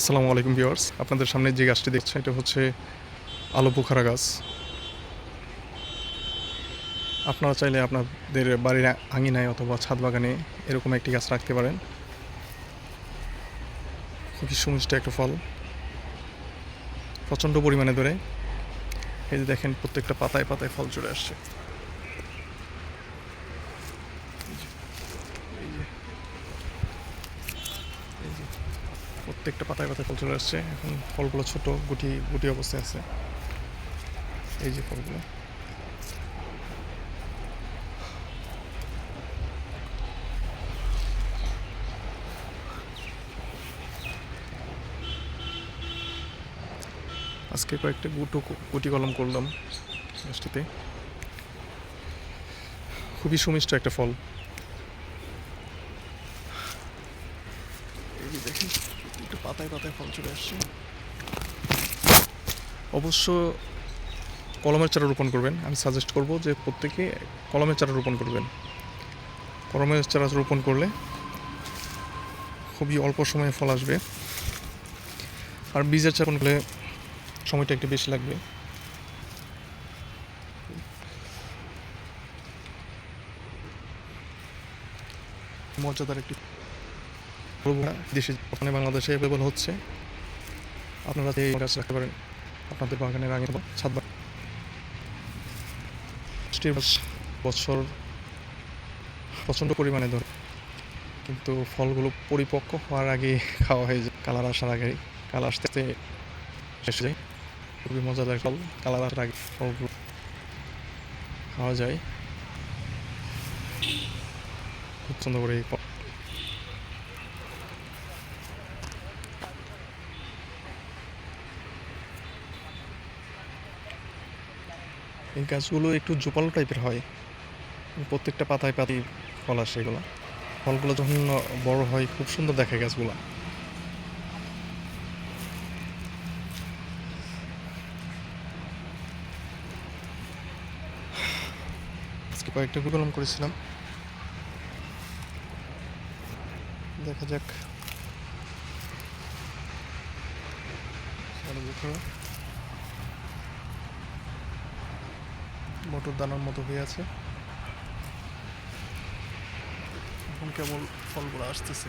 আসসালামু আলাইকুম ভিউয়ার্স। আপনাদের সামনে যে গাছটি দেখছেন, এটা হচ্ছে আলো পোখারা গাছ। আপনারা চাইলে আপনাদের বাড়ির আঙিনায় অথবা ছাদ বাগানে এরকম একটি গাছ রাখতে পারেন। খুবই সুমিষ্ট একটা ফল। প্রচণ্ড পরিমাণে ধরে। এই যে দেখেন, প্রত্যেকটা পাতায় পাতায় ফল চলে আসছে এই যে- এই যে প্রত্যেকটা পাতায় পাতায় ফল চলে আসছে। এখন ফলগুলো ছোট, গুটি গুটি অবস্থায় আছে। এই যে ফলগুলো। আজকে কয়েকটা গুটো, গুটি কলম করলাম গাছটিতে। খুবই সুমিষ্ট একটা ফল এই যে দেখেন পাতায় ফল চলে আসছে। অবশ্য কলমের চারা রোপণ করবেন। আমি সাজেস্ট করব যে প্রত্যেকে কলমের চারা রোপণ করবেন। কলমের চারা রোপণ করলে খুবই অল্প সময়ে ফল আসবে। আর বীজের চারা রোপণ করলে সময়টা একটু বেশি লাগবে। মর্যাদার একটি দেশে ওখানে বাংলাদেশে অ্যাভেলেবল হচ্ছে। আপনারা এই গাছ রাখতে পারেন, আপনাদের বাগানের আগে ছাদ বছর প্রচণ্ড পরিমাণে ধরে। কিন্তু ফলগুলো পরিপক্ক হওয়ার আগে খাওয়া হয়ে যায়। কালার আসার আগে, কালার আসতে আসতে শেষ যায়। খুবই মজাদার ফল। কালার আসার আগে ফলগুলো খাওয়া যায়। খুব সুন্দর করে এই গাছগুলো একটু জোপালো টাইপের হয়। প্রত্যেকটা পাতায় পাতায় ফল আসে এগুলো। ফলগুলো যখন বড় হয়, খুব সুন্দর দেখে গাছগুলো। আজকে কয়েকটা কলম করেছিলাম। দেখা যাক আরও দেখো। মটর দানার মতো হয়ে আছে। এখন কেবল ফলগুলো আসতেছে।